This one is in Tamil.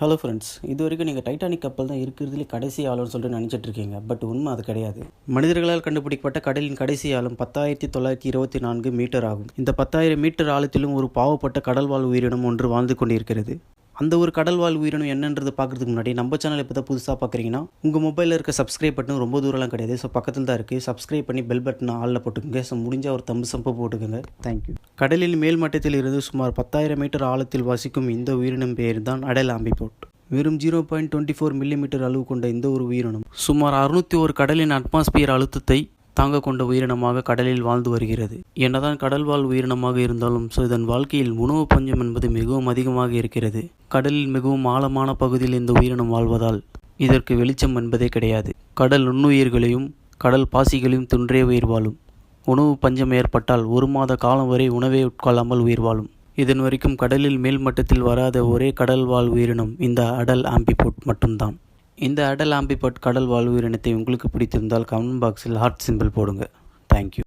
ஹலோ ஃப்ரெண்ட்ஸ் இது வரைக்கும் நீங்கள் டைட்டானிக் கப்பல் தான் இருக்கிறதுலே கடைசி ஆளுன்னு சொல்லிட்டு நினச்சிட்டு இருக்கீங்க பட் உண்மை அது கிடையாது. மனிதர்களால் கண்டுபிடிக்கப்பட்ட கடலின் கடைசி ஆழம் பத்தாயிரத்தி தொள்ளாயிரத்தி இருபத்தி நான்கு மீட்டர் ஆகும். இந்த பத்தாயிரம் மீட்டர் ஆழத்திலும் ஒரு பாவப்பட்ட கடல்வாழ் உயிரினம் ஒன்று வாழ்ந்து கொண்டிருக்கிறது. அந்த ஒரு கடல்வாழ் உயிரினம் என்னன்றது பார்க்குறதுக்கு முன்னாடி நம்ம சேனல் இப்போ தான் புதுசாக பார்க்குறீங்கன்னா உங்கள் மொபைலில் இருக்க சப்ஸ்கிரைப் பட்டன் ரொம்ப தூரம்லாம் கிடையாது. ஸோ பக்கத்தில் தான் இருக்குது சப்ஸ்கிரைப் பண்ணி பெல் பட்டனை ஆளில் போட்டுக்கோங்க. ஸோ முடிஞ்சால் ஒரு தம்பு சம்பு போட்டுக்கோங்க. தேங்க்யூ கடலின் மேல் மட்டத்தில் இருந்து சுமார் பத்தாயிரம் மீட்டர் ஆழத்தில் வசிக்கும் இந்த உயிரினம் பெயர் தான் அடல் ஆம்பிபோட். வெறும் zero point twenty four millimetre அளவு கொண்ட இந்த ஒரு உயிரினம் சுமார் அறுநூத்தி ஒரு கடலின் அட்மாஸ்பியர் அழுத்தத்தை தாங்க கொண்ட உயிரினமாக கடலில் வாழ்ந்து வருகிறது. என்னதான் கடல் வாழ் உயிரினமாக இருந்தாலும் ஸோ இதன் வாழ்க்கையில் உணவு பஞ்சம் என்பது மிகவும் அதிகமாக இருக்கிறது. கடலில் மிகவும் ஆழமான பகுதியில் இந்த உயிரினம் வாழ்வதால் இதற்கு வெளிச்சம் என்பதே கிடையாது. கடல் நுண்ணுயிர்களையும் கடல் பாசிகளையும் துன்றே உயிர் வாழும். உணவு பஞ்சம் ஏற்பட்டால் ஒரு மாத காலம் வரை உணவே உட்கொள்ளாமல் உயிர் வாழும். இதன் வரைக்கும் கடலில் மேல் மட்டத்தில் வராத ஒரே கடல் வாழ் உயிரினம் இந்த அடல் ஆம்பிபோட் மட்டும்தான். இந்த அடல் ஆம்பிபட் கடல் வாழ் உயிரினத்தை உங்களுக்கு பிடித்திருந்தால் கமெண்ட் பாக்ஸில் ஹார்ட் சிம்பிள் போடுங்க. தேங்க்யூ